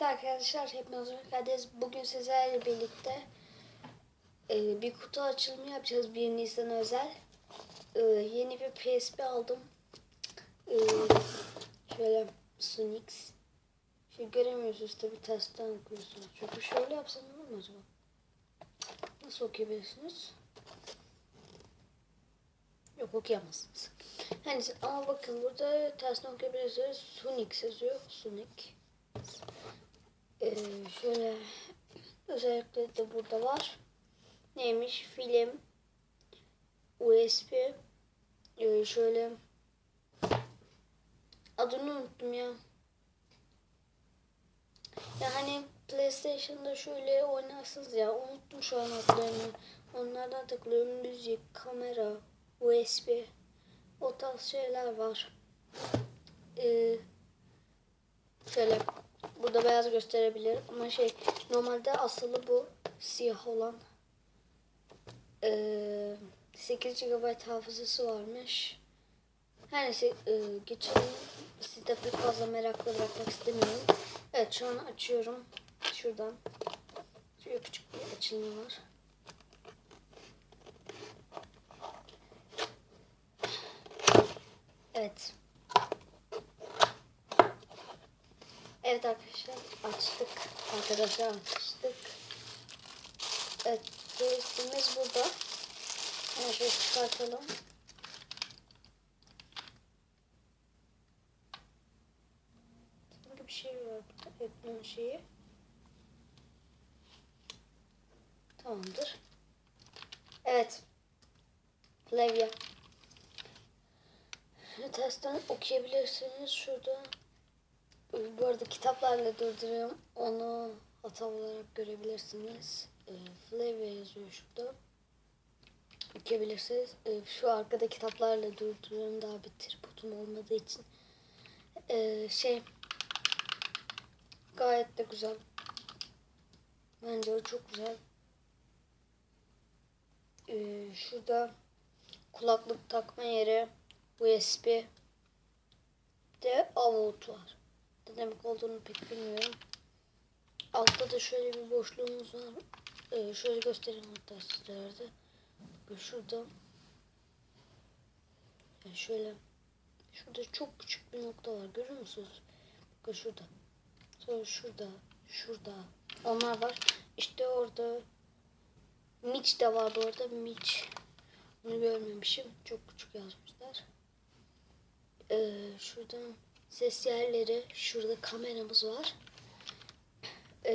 Evet arkadaşlar hepiniz hoş geldiniz. Bugün sizlerle birlikte e, bir kutu açılımı yapacağız 1 Nisan özel. E, yeni bir PSP aldım. E, şöyle Sunix. Şey göremiyorsunuz tabi tersten okuyorsunuz. Çünkü şöyle yapsam olur mu acaba? Nasıl okuyabilirsiniz? Yok okuyamazsınız. Yani ama bakın burada tersten okuyabilirsiniz. Sunix yazıyor. Sunic. Ee, şöyle özellikle de burada var. Neymiş? Film, USB, ee, şöyle adını unuttum ya. Ya hani PlayStation'da şöyle oynarsınız ya unuttum şu an adlarını. Onlardan takılıyorum. Müzik, kamera, USB o tarz şeyler var. Ee, şöyle Burada beyaz gösterebilir ama şey normalde asılı bu siyah olan. Ee, 8 GB hafızası varmış. Her neyse e, geçelim. Sizi pek fazla merakla bırakmak istemiyorum. Evet şu an açıyorum. Şuradan. Şöyle küçük bir açılımı var. Evet. Evet arkadaşlar açtık. Arkadaşlar açtık. Evet testimiz burada. Hemen şöyle çıkartalım. Sanki bir şey var burada. Ekran şeyi. Tamamdır. Evet. Levya. Testten okuyabilirsiniz. Şurada bu arada kitaplarla durduruyorum. Onu hata olarak görebilirsiniz. E, Flavia yazıyor şurada. Okuyabilirsiniz. E, şu arkada kitaplarla durduruyorum. Daha bir tripodum olmadığı için. E, şey gayet de güzel. Bence o çok güzel. E, şurada kulaklık takma yeri USB de avut var. Demek olduğunu pek bilmiyorum. Altta da şöyle bir boşluğumuz var. Ee, şöyle göstereyim hatta sizlere de. Bakın şurada. Yani şöyle. Şurada çok küçük bir nokta var. Görüyor musunuz? Bakın şurada. Sonra şurada. Şurada. Onlar var. İşte orada. Mitch de vardı orada. Mitch. Bunu görmemişim. Çok küçük yazmışlar. Ee, şuradan ses yerleri. Şurada kameramız var. Ee,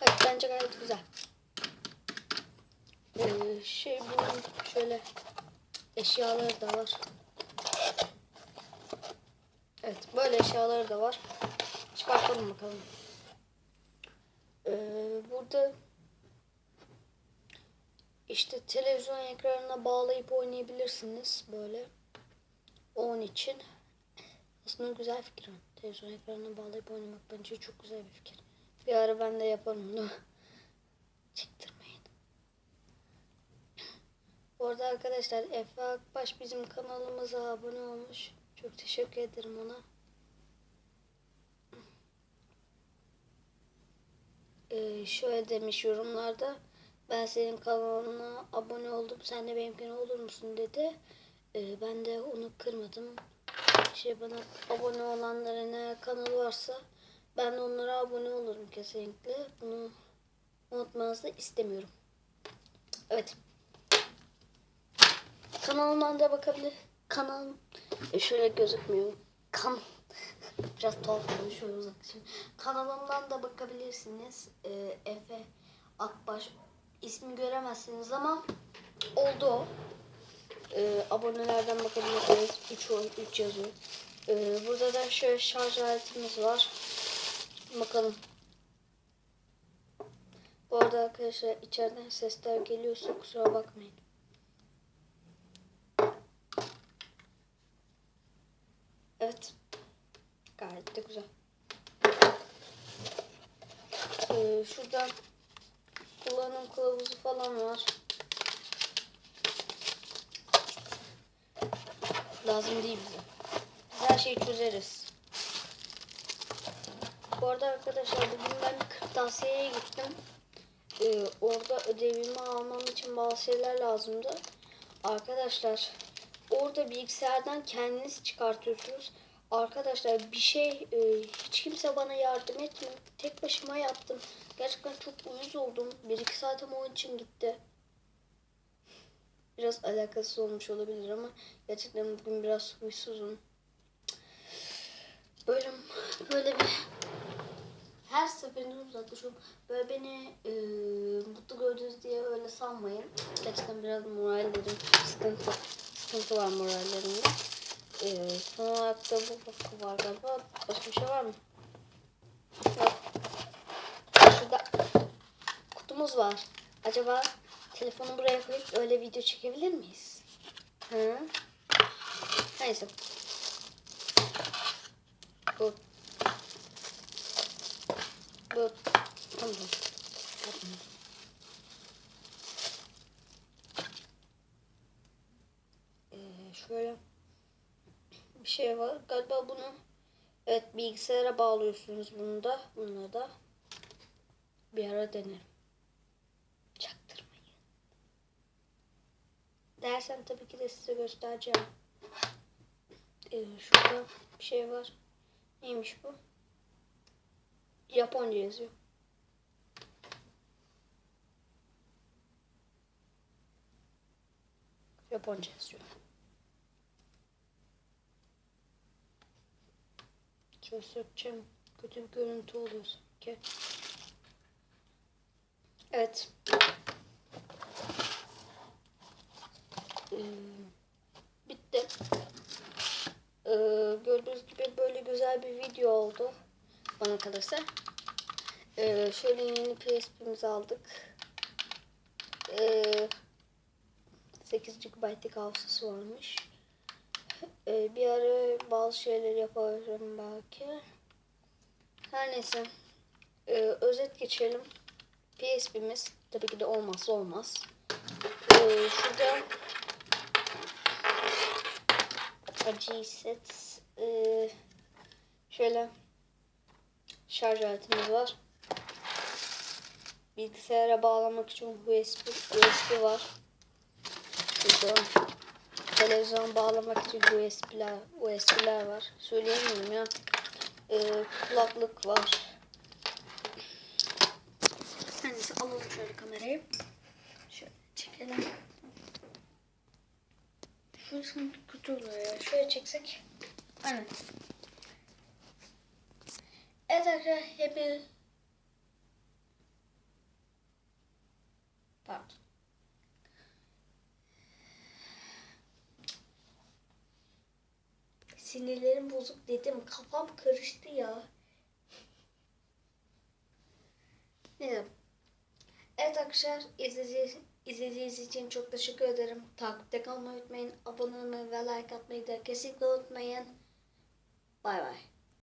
evet bence gayet güzel. Ee, şey bunun şöyle eşyaları da var. Evet böyle eşyaları da var. Çıkartalım bakalım. Ee, burada işte televizyon ekranına bağlayıp oynayabilirsiniz böyle. Onun için aslında güzel fikir. Televizyon ekranına bağlayıp oynamak bence çok güzel bir fikir. Bir ara ben de yaparım bunu. Çektirmeyin. Bu arada arkadaşlar Efe Akbaş bizim kanalımıza abone olmuş. Çok teşekkür ederim ona. Ee, şöyle demiş yorumlarda ben senin kanalına abone oldum sen de benimkine olur musun dedi. Ee, ben de onu kırmadım. Şey bana abone olanların eğer kanalı varsa ben de onlara abone olurum kesinlikle. Bunu unutmanızı istemiyorum. Evet. Kanalımdan da bakabilir. Kanal e, şöyle gözükmüyor. Kan biraz tuhaf konuşuyorum zaten. Kanalımdan da bakabilirsiniz. Ee, Efe Akbaş ismi göremezsiniz ama oldu o. Ee, abonelerden bakabilirsiniz. 3 3 yazıyor. Ee, burada da şöyle şarj aletimiz var. Bakalım. Bu arada arkadaşlar içeriden sesler geliyorsa kusura bakmayın. Evet. Gayet de güzel. Ee, şuradan kullanım kılavuzu falan var. lazım değil bize. Biz her şeyi çözeriz. Bu arada arkadaşlar bugün ben bir kırtasiyeye gittim. Ee, orada ödevimi almam için bazı şeyler lazımdı. Arkadaşlar orada bilgisayardan kendiniz çıkartıyorsunuz. Arkadaşlar bir şey e, hiç kimse bana yardım etmiyor. Tek başıma yaptım. Gerçekten çok uyuz oldum. Bir iki saatim onun için gitti. Biraz alakasız olmuş olabilir ama gerçekten bugün biraz huysuzum. Böyle böyle bir her seferinde uzaklaşıyorum. Böyle beni e, mutlu gördünüz diye öyle sanmayın. Gerçekten biraz morallerim sıkıntı sıkıntı var morallerimde. E, son olarak da bu var galiba. Başka bir şey var mı? Yok. Şurada kutumuz var. Acaba telefonu buraya koyup öyle video çekebilir miyiz? Hı? Neyse. Bu. Bu. Tamam. Ee, şöyle bir şey var. Galiba bunu evet bilgisayara bağlıyorsunuz bunu da. Bunu da bir ara denerim. Çaktırmayın. Dersen tabii ki de size göstereceğim. Ee, şurada bir şey var. Neymiş bu? Japonca yazıyor. Japonca yazıyor. Şöyle sökeceğim. Kötü bir görüntü oluyor sanki. Evet. Ee, bitti. Ee, gördüğünüz gibi böyle güzel bir video oldu bana kalırsa. Ee, şöyle yeni PSP'mizi aldık. Ee, 8 GB'lik hafızası varmış. Ee, bir ara bazı şeyler yaparım belki. Her neyse. Ee, özet geçelim. PSP'miz tabii ki de olmazsa olmaz. Ee, şurada G-Set ee, şöyle şarj aletimiz var. Bilgisayara bağlamak için USB, USB var. Şurada televizyon bağlamak için USB'ler, USB'ler var. Söyleyemiyorum ya. Ee, kulaklık var. Neyse alalım şöyle kamerayı. Şöyle çekelim. Şurası kötü oluyor ya. Şöyle çeksek. Aynen. Evet arkadaşlar hepiniz... Pardon. Sinirlerim bozuk dedim. Kafam karıştı ya. Neyse. Evet arkadaşlar izlediğiniz, izlediğiniz için çok teşekkür ederim. Takipte kalmayı unutmayın. Abone olmayı ve like atmayı da kesinlikle unutmayın. Bay bay.